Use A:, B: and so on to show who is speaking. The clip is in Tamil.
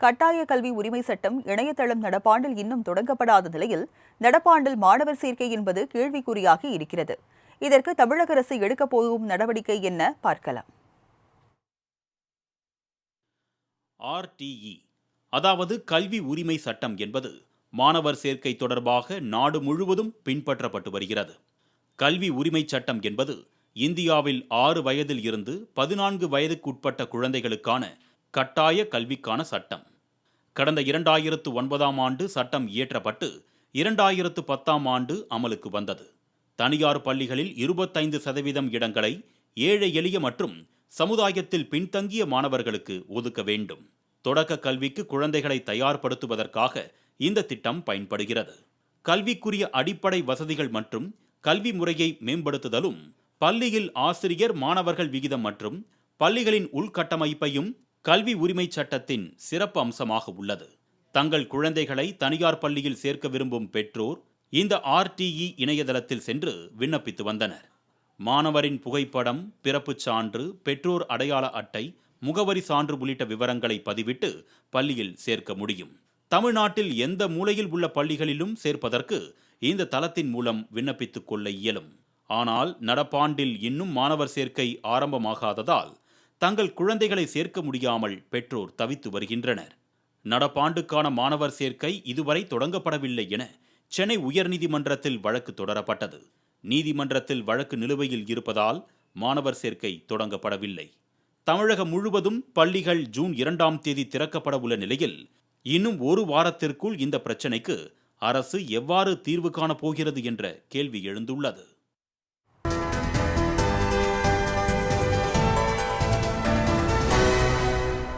A: கட்டாய கல்வி உரிமை சட்டம் இணையதளம் நடப்பாண்டில் இன்னும் தொடங்கப்படாத நிலையில் நடப்பாண்டில் மாணவர் சேர்க்கை என்பது கேள்விக்குறியாகி இருக்கிறது. இதற்கு தமிழக அரசு எடுக்கப் போகும் நடவடிக்கை என்ன? பார்க்கலாம்.
B: ஆர்டிஇ அதாவது கல்வி உரிமை சட்டம் என்பது மாணவர் சேர்க்கை தொடர்பாக நாடு முழுவதும் பின்பற்றப்பட்டு வருகிறது. கல்வி உரிமை சட்டம் என்பது இந்தியாவில் ஆறு வயதில் இருந்து பதினான்கு வயதுக்குட்பட்ட குழந்தைகளுக்கான கட்டாய கல்விக்கான சட்டம். கடந்த இரண்டாயிரத்து ஒன்பதாம் ஆண்டு சட்டம் இயற்றப்பட்டு இரண்டாயிரத்து பத்தாம் ஆண்டு அமலுக்கு வந்தது. தனியார் பள்ளிகளில் இருபத்தைந்து சதவீதம் இடங்களை ஏழை எளிய மற்றும் சமுதாயத்தில் பின்தங்கிய மாணவர்களுக்கு ஒதுக்க வேண்டும். தொடக்க கல்விக்கு குழந்தைகளை தயார்படுத்துவதற்காக இந்த திட்டம் பயன்படுகிறது. கல்விக்குரிய அடிப்படை வசதிகள் மற்றும் கல்வி முறையை மேம்படுத்துதலும் பள்ளியில் ஆசிரியர் மாணவர்கள் விகிதம் மற்றும் பள்ளிகளின் உள்கட்டமைப்பையும் கல்வி உரிமை சட்டத்தின் சிறப்பு அம்சமாக உள்ளது. தங்கள் குழந்தைகளை தனியார் பள்ளியில் சேர்க்க விரும்பும் பெற்றோர் இந்த ஆர்டிஇ இணையதளத்தில் சென்று விண்ணப்பித்து வந்தனர். மாணவரின் புகைப்படம் பிறப்புச் சான்று பெற்றோர் அடையாள அட்டை முகவரி சான்று உள்ளிட்ட விவரங்களை பதிவிட்டு பள்ளியில் சேர்க்க முடியும். தமிழ்நாட்டில் எந்த மூலையில் உள்ள பள்ளிகளிலும் சேர்ப்பதற்கு இந்த தளத்தின் மூலம் விண்ணப்பித்துக் கொள்ள இயலும். ஆனால் நடப்பாண்டில் இன்னும் மாணவர் சேர்க்கை ஆரம்பமாகாததால் தங்கள் குழந்தைகளை சேர்க்க முடியாமல் பெற்றோர் தவித்து வருகின்றனர். நடப்பாண்டுக்கான மாணவர் சேர்க்கை இதுவரை தொடங்கப்படவில்லை என சென்னை உயர்நீதிமன்றத்தில் வழக்கு தொடரப்பட்டது. நீதிமன்றத்தில் வழக்கு நிலுவையில் இருப்பதால் மாணவர் சேர்க்கை தொடங்கப்படவில்லை. தமிழகம் முழுவதும் பள்ளிகள் ஜூன் இரண்டாம் தேதி திறக்கப்பட உள்ள நிலையில் இன்னும் ஒரு வாரத்திற்குள் இந்த பிரச்சினைக்கு அரசு எவ்வாறு தீர்வு காணப் போகிறது என்ற கேள்வி எழுந்துள்ளது.